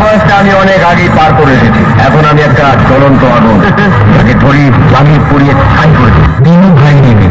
বয়সটা আমি অনেক আগেই পার করে এসেছি এখন আমি একটা চলন্ত আগুন। তাকে ধরি লাগিয়ে পুড়িয়ে ছাই করে দিই। দিনু ভাই নেমে